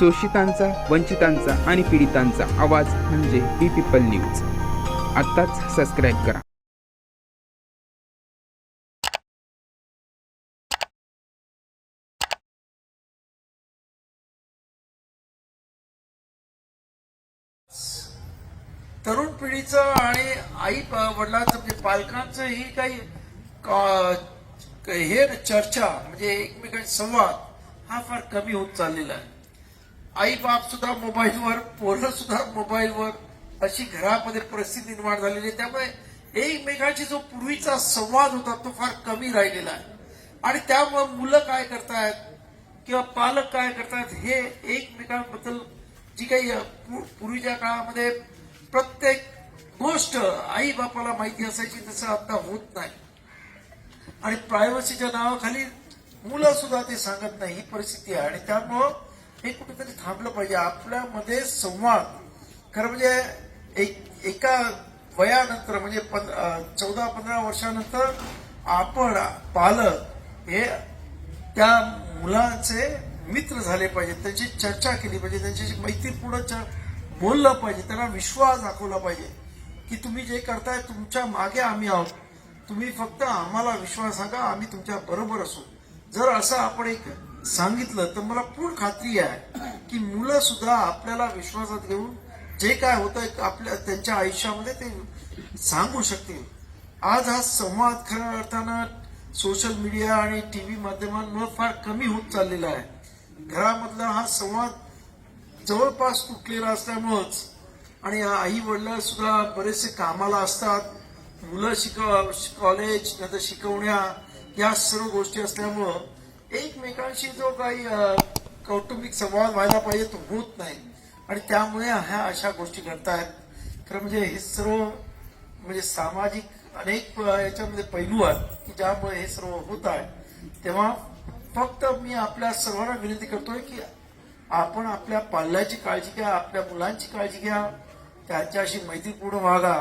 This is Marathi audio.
शोषितांचा वंचितांचा आणि पीडितांचा आवाज म्हणजे बी पीपल न्यूज. आत्ताच सबस्क्राईब करा. तरुण पिढीचं आणि आई वडिलांचं म्हणजे पालकांचं ही काही हे चर्चा म्हणजे एकमेकांचा संवाद हा फार कमी होत चाललेला आहे. आई बाप सुद्धा मोबाईलवर पोरं सुद्धा मोबाईलवर अशी घरामध्ये परिस्थिती निर्माण झालेली आहे. त्यामुळे एकमेकांशी जो पूर्वीचा संवाद होता तो फार कमी राहिलेला आहे. आणि त्यामुळे मुलं काय करतायत किंवा पालक काय करतात हे एकमेकांबद्दल जी काही पूर्वीच्या काळामध्ये प्रत्येक गोष्ट आई बापाला माहिती असायची तसं आता होत नाही. आणि प्रायव्हसीच्या नावाखाली मुलं सुद्धा ते सांगत नाही ही परिस्थिती आहे. आणि त्यामुळं हे कुठेतरी थांबलं पाहिजे. आपल्यामध्ये संवाद खरं म्हणजे एक एका वयानंतर म्हणजे चौदा पंधरा वर्षानंतर आपण पालक हे त्या मुलांचे मित्र झाले पाहिजे. त्यांची चर्चा केली पाहिजे. त्यांच्याशी मैत्रीपूर्ण च- बोललं पाहिजे. त्यांना विश्वास दाखवला पाहिजे की तुम्ही जे करताय तुमच्या मागे आम्ही आहोत. तुम्ही फक्त आम्हाला विश्वास सांगा आम्ही तुमच्या बरोबर असू. जर असं आपण एक सांगितलं तर मला पूर्ण खात्री आहे की मुलं सुद्धा आपल्याला विश्वासात घेऊन जे काय होतं आपल्या त्यांच्या आयुष्यामध्ये ते सांगू शकतील. आज हा संवाद खऱ्या अर्थानं सोशल मीडिया आणि टी व्ही माध्यमांमुळे फार कमी होत चाललेला आहे. घरामधला हा संवाद जवळपास तुटलेला असल्यामुळंच आणि आई वडील सुद्धा बरेचसे कामाला असतात. मुलं शिक कॉलेज नंतर शिकवण्या या सर्व गोष्टी असल्यामुळं एकमेकांशी जो काही कौटुंबिक संवाद व्हायला पाहिजे तो होत नाही. आणि त्यामुळे ह्या अशा गोष्टी घडतायत. खरं म्हणजे हे सर्व म्हणजे सामाजिक अनेक याच्यामध्ये पैलू आहेत की ज्यामुळे हे सर्व होत आहे. तेव्हा फक्त मी आपल्या सर्वांना विनंती करतोय की आपण आपल्या पाल्याची काळजी घ्या आपल्या मुलांची काळजी घ्या. त्यांच्याशी मैत्रीपूर्ण वागा